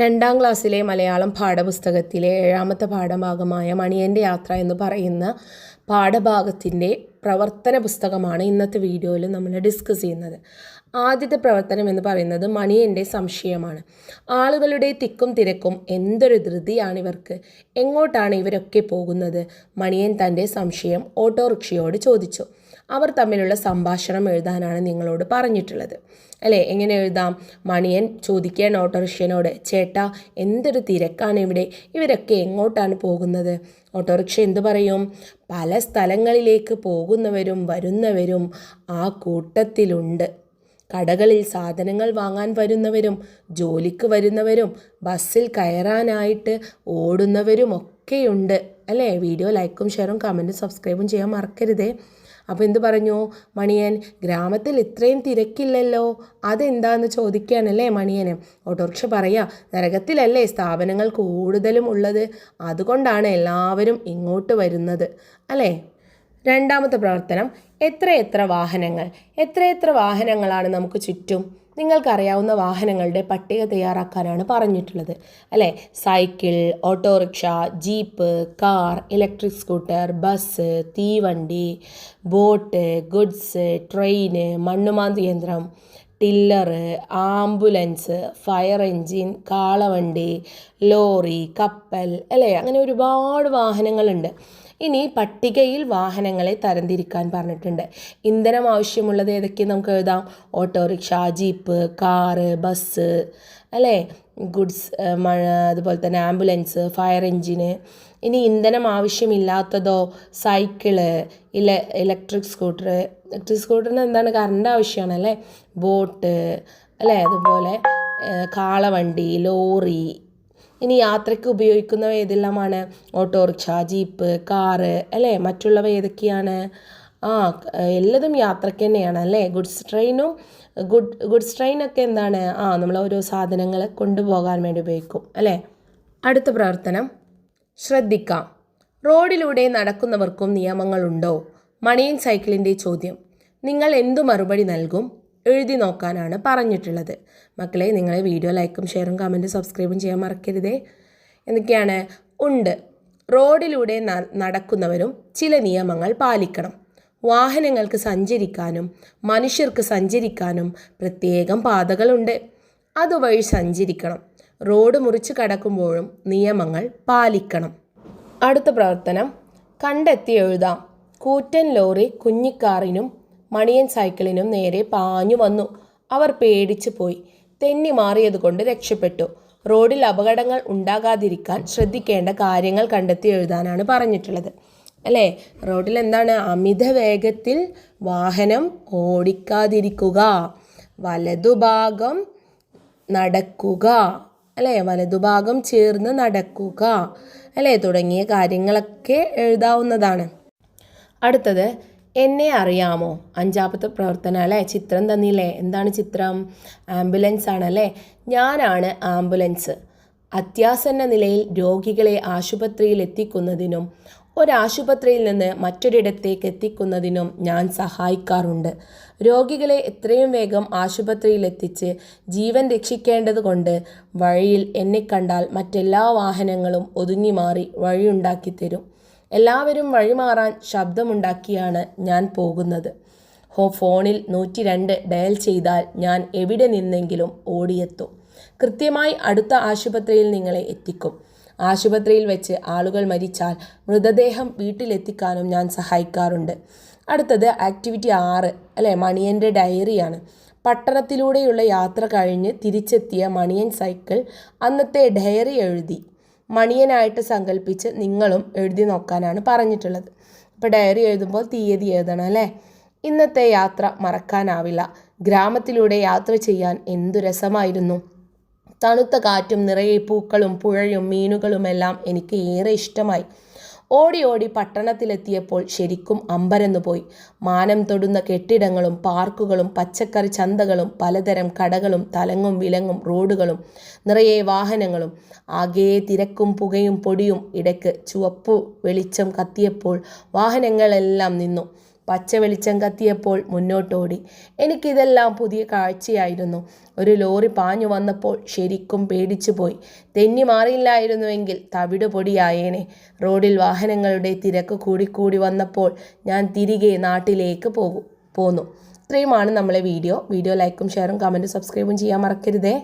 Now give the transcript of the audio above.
രണ്ടാം ക്ലാസ്സിലെ മലയാളം പാഠപുസ്തകത്തിലെ ഏഴാമത്തെ പാഠഭാഗമായ മണിയന്റെ യാത്ര എന്ന് പറയുന്ന പാഠഭാഗത്തിന്റെ പ്രവർത്തന പുസ്തകമാണ് ഇന്നത്തെ വീഡിയോയിൽ നമ്മൾ ഡിസ്കസ് ചെയ്യുന്നത്. ആദ്യത്തെ പ്രവർത്തനം എന്ന് പറയുന്നത് മണിയന്റെ സംശയമാണ്. ആളുകളുടെ തിക്കും തിരക്കും എന്തൊരു ധൃതിയാണ് ഇവർക്ക്? എങ്ങോട്ടാണ് ഇവരൊക്കെ പോകുന്നത്? മണിയൻ തന്റെ സംശയം ഓട്ടോറിക്ഷയോട് ചോദിച്ചു. അവർ തമ്മിലുള്ള സംഭാഷണം എഴുതാനാണ് നിങ്ങളോട് പറഞ്ഞിട്ടുള്ളത്. അല്ലേ? എങ്ങനെ എഴുതാം? മണിയൻ ചോദിക്കുകയാണ് ഓട്ടോറിക്ഷനോട്. ചേട്ടാ എന്തൊരു തിരക്കാണ് ഇവിടെ. ഇവരൊക്കെ എങ്ങോട്ടാണ് പോകുന്നത്? ഓട്ടോറിക്ഷ എന്തു പറയും? പല സ്ഥലങ്ങളിലേക്ക് പോകുന്നവരും വരുന്നവരും ആ കൂട്ടത്തിലുണ്ട്. കടകളിൽ സാധനങ്ങൾ വാങ്ങാൻ വരുന്നവരും ജോലിക്ക് വരുന്നവരും ബസ്സിൽ കയറാനായിട്ട് ഓടുന്നവരും ഒക്കെയുണ്ട്. അല്ലേ? വീഡിയോ ലൈക്കും ഷെയറും കമന്റും സബ്സ്ക്രൈബും ചെയ്യാൻ മറക്കരുതേ. അപ്പോൾ എന്ത് പറഞ്ഞു? മണിയൻ ഗ്രാമത്തിൽ ഇത്രയും തിരക്കില്ലല്ലോ. അതെന്താന്ന് ചോദിക്കുകയാണല്ലേ മണിയന്? ഓട്ടോറിക്ഷ പറയാ നരകത്തിലല്ലേ സ്ഥാപനങ്ങൾ കൂടുതലും ഉള്ളത്? അതുകൊണ്ടാണ് എല്ലാവരും ഇങ്ങോട്ട് വരുന്നത്. അല്ലേ? രണ്ടാമത്തെ പ്രവർത്തനം എത്രയെത്ര വാഹനങ്ങൾ? എത്രയെത്ര വാഹനങ്ങളാണ് നമുക്ക് ചുറ്റും? നിങ്ങൾക്കറിയാവുന്ന വാഹനങ്ങളുടെ പട്ടിക തയ്യാറാക്കാനാണ് പറഞ്ഞിട്ടുള്ളത്. അല്ലേ? Cycle autorickshaw jeep car electric scooter bus തീവണ്ടി ബോട്ട് ഗുഡ്സ് ട്രെയിന് മണ്ണുമാന്തി യന്ത്രം ടില്ലർ ആംബുലൻസ് ഫയർ എൻജിൻ കാളവണ്ടി ലോറി കപ്പൽ അല്ലേ? അങ്ങനെ ഒരുപാട് വാഹനങ്ങളുണ്ട്. ഇനി പട്ടികയിൽ വാഹനങ്ങളെ തരംതിരിക്കാൻ പറഞ്ഞിട്ടുണ്ട്. ഇന്ധനം ആവശ്യമുള്ളത് ഏതൊക്കെ നമുക്ക് എഴുതാം? ഓട്ടോറിക്ഷ ജീപ്പ് കാറ് ബസ് അല്ലേ? ഗുഡ്സ് മഴ അതുപോലെ തന്നെ ആംബുലൻസ് ഫയർ എൻജിന് ഇനി ഇന്ധനം ആവശ്യമില്ലാത്തതോ? സൈക്കിൾ ഇല ഇലക്ട്രിക് സ്കൂട്ടർ. ഇലക്ട്രിക് സ്കൂട്ടറിന് എന്താണ് കറണ്ട് ആവശ്യമാണ് അല്ലേ? ബോട്ട് അല്ലേ? അതുപോലെ കാളവണ്ടി ലോറി ഇനി യാത്രയ്ക്ക് ഉപയോഗിക്കുന്നവ ഏതെല്ലാമാണ്? ഓട്ടോറിക്ഷ ജീപ്പ് കാറ് അല്ലേ? മറ്റുള്ളവ ഏതൊക്കെയാണ്? ആ എല്ലതും യാത്രയ്ക്ക് തന്നെയാണ് അല്ലേ? ഗുഡ്സ് ട്രെയിനും ഗുഡ് ഗുഡ്സ് ട്രെയിനൊക്കെ എന്താണ്? ആ നമ്മൾ ഓരോ സാധനങ്ങൾ കൊണ്ടുപോകാൻ വേണ്ടി ഉപയോഗിക്കും അല്ലേ? അടുത്ത പ്രവർത്തനം. ശ്രദ്ധിക്കാം. റോഡിലൂടെ നടക്കുന്നവർക്കും നിയമങ്ങളുണ്ടോ? മണിയൻ സൈക്കിളിന്റെ ചോദ്യം. നിങ്ങൾ എന്തു മറുപടി നൽകും? എഴുതി നോക്കാനാണ് പറഞ്ഞിട്ടുള്ളത്. മക്കളെ നിങ്ങളെ വീഡിയോ ലൈക്കും ഷെയറും കമന്റും സബ്സ്ക്രൈബും ചെയ്യാൻ മറക്കരുതേ. എന്തൊക്കെയാണ്? ഉണ്ട്. റോഡിലൂടെ നടക്കുന്നവരും ചില നിയമങ്ങൾ പാലിക്കണം. വാഹനങ്ങൾക്ക് സഞ്ചരിക്കാനും മനുഷ്യർക്ക് സഞ്ചരിക്കാനും പ്രത്യേകം പാതകളുണ്ട്. അതുവഴി സഞ്ചരിക്കണം. റോഡ് മുറിച്ച് കടക്കുമ്പോഴും നിയമങ്ങൾ പാലിക്കണം. അടുത്ത പ്രവർത്തനം. കണ്ടെത്തി എഴുതാം കൂറ്റൻ ലോറി കുഞ്ഞിക്കാറിനും മണിയൻ സൈക്കിളിനും നേരെ പാഞ്ഞു വന്നു. അവർ പേടിച്ചു പോയി. തെന്നി മാറിയതുകൊണ്ട് രക്ഷപ്പെട്ടു. റോഡിൽ അപകടങ്ങൾ ഉണ്ടാകാതിരിക്കാൻ ശ്രദ്ധിക്കേണ്ട കാര്യങ്ങൾ കണ്ടെത്തി എഴുതാനാണ് പറഞ്ഞിട്ടുള്ളത്. അല്ലേ? റോഡിൽ എന്താണ്? അമിത വേഗത്തിൽ വാഹനം ഓടിക്കാതിരിക്കുക. വലതുഭാഗം നടക്കുക. അല്ലേ? വലതുഭാഗം ചേർന്ന് നടക്കുക. അല്ലേ? തുടങ്ങിയ കാര്യങ്ങളൊക്കെ എഴുതാവുന്നതാണ്. അടുത്തത് എന്നെ അറിയാമോ? അഞ്ചാമത്തെ പ്രവർത്തനം അല്ലേ? ചിത്രം തന്നില്ലേ? എന്താണ് ചിത്രം? ആംബുലൻസ് ആണല്ലേ ഞാനാണ് ആംബുലൻസ്. അത്യാസന്ന നിലയിൽ രോഗികളെ ആശുപത്രിയിൽ എത്തിക്കുന്നതിനും ഒരാശുപത്രിയിൽ നിന്ന് മറ്റൊരിടത്തേക്ക് എത്തിക്കുന്നതിനും ഞാൻ സഹായിക്കാറുണ്ട്. രോഗികളെ എത്രയും വേഗം ആശുപത്രിയിൽ എത്തിച്ച് ജീവൻ രക്ഷിക്കേണ്ടതുകൊണ്ട് വഴിയിൽ എന്നെ കണ്ടാൽ മറ്റെല്ലാ വാഹനങ്ങളും ഒതുങ്ങി മാറി വഴിയുണ്ടാക്കി തരും. എല്ലാവരും വഴിമാറാൻ ശബ്ദമുണ്ടാക്കിയാണ് ഞാൻ പോകുന്നത്. ഹോ ഫോണിൽ നൂറ്റി രണ്ട് ഡയൽ ചെയ്താൽ ഞാൻ എവിടെ നിന്നെങ്കിലും ഓടിയെത്തും. കൃത്യമായി അടുത്ത ആശുപത്രിയിൽ നിങ്ങളെ എത്തിക്കും. ആശുപത്രിയിൽ വെച്ച് ആളുകൾ മരിച്ചാൽ മൃതദേഹം വീട്ടിലെത്തിക്കാനും ഞാൻ സഹായിക്കാറുണ്ട്. അടുത്തത് ആക്ടിവിറ്റി ആറ് അല്ലേ മണിയന്റെ ഡയറിയാണ്. പട്ടണത്തിലൂടെയുള്ള യാത്ര കഴിഞ്ഞ് തിരിച്ചെത്തിയ മണിയൻ സൈക്കിൾ അന്നത്തെ ഡയറി എഴുതി. മണിയനായിട്ട് സങ്കല്പിച്ച് നിങ്ങളും എഴുതി നോക്കാനാണ് പറഞ്ഞിട്ടുള്ളത്. ഇപ്പോൾ ഡയറി എഴുതുമ്പോൾ തീയതി എഴുതണം അല്ലേ? ഇന്നത്തെ യാത്ര മറക്കാനാവില്ല. ഗ്രാമത്തിലൂടെ യാത്ര ചെയ്യാൻ എന്തു രസമായിരുന്നു. തണുത്ത കാറ്റും നിറയെ പൂക്കളും പുഴയും മീനുകളുമെല്ലാം എനിക്ക് ഏറെ ഇഷ്ടമായി. ഓടി ഓടി പട്ടണത്തിലെത്തിയപ്പോൾ ശരിക്കും അമ്പരന്നു പോയി. മാനം തൊടുന്ന കെട്ടിടങ്ങളും പാർക്കുകളും പച്ചക്കറി ചന്തകളും പലതരം കടകളും തലങ്ങും വിലങ്ങും റോഡുകളും നിറയെ വാഹനങ്ങളും ആകെ തിരക്കും പുകയും പൊടിയും ഇടയ്ക്ക് ചുവപ്പു വെളിച്ചം കത്തിയപ്പോൾ വാഹനങ്ങളെല്ലാം നിന്നു. പച്ച വെളിച്ചം കത്തിയപ്പോൾ മുന്നോട്ടോടി. എനിക്കിതെല്ലാം പുതിയ കാഴ്ചയായിരുന്നു. ഒരു ലോറി പാഞ്ഞു വന്നപ്പോൾ ശരിക്കും പേടിച്ചു പോയി. തെന്നി മാറിയില്ലായിരുന്നുവെങ്കിൽ തവിട് പൊടിയായേനെ. റോഡിൽ വാഹനങ്ങളുടെ തിരക്ക് കൂടിക്കൂടി വന്നപ്പോൾ ഞാൻ തിരികെ നാട്ടിലേക്ക് പോകും പോന്നു. ഇത്രയുമാണ് നമ്മളെ വീഡിയോ. വീഡിയോ ലൈക്കും ഷെയറും കമന്റും സബ്സ്ക്രൈബും ചെയ്യാൻ മറക്കരുതേ.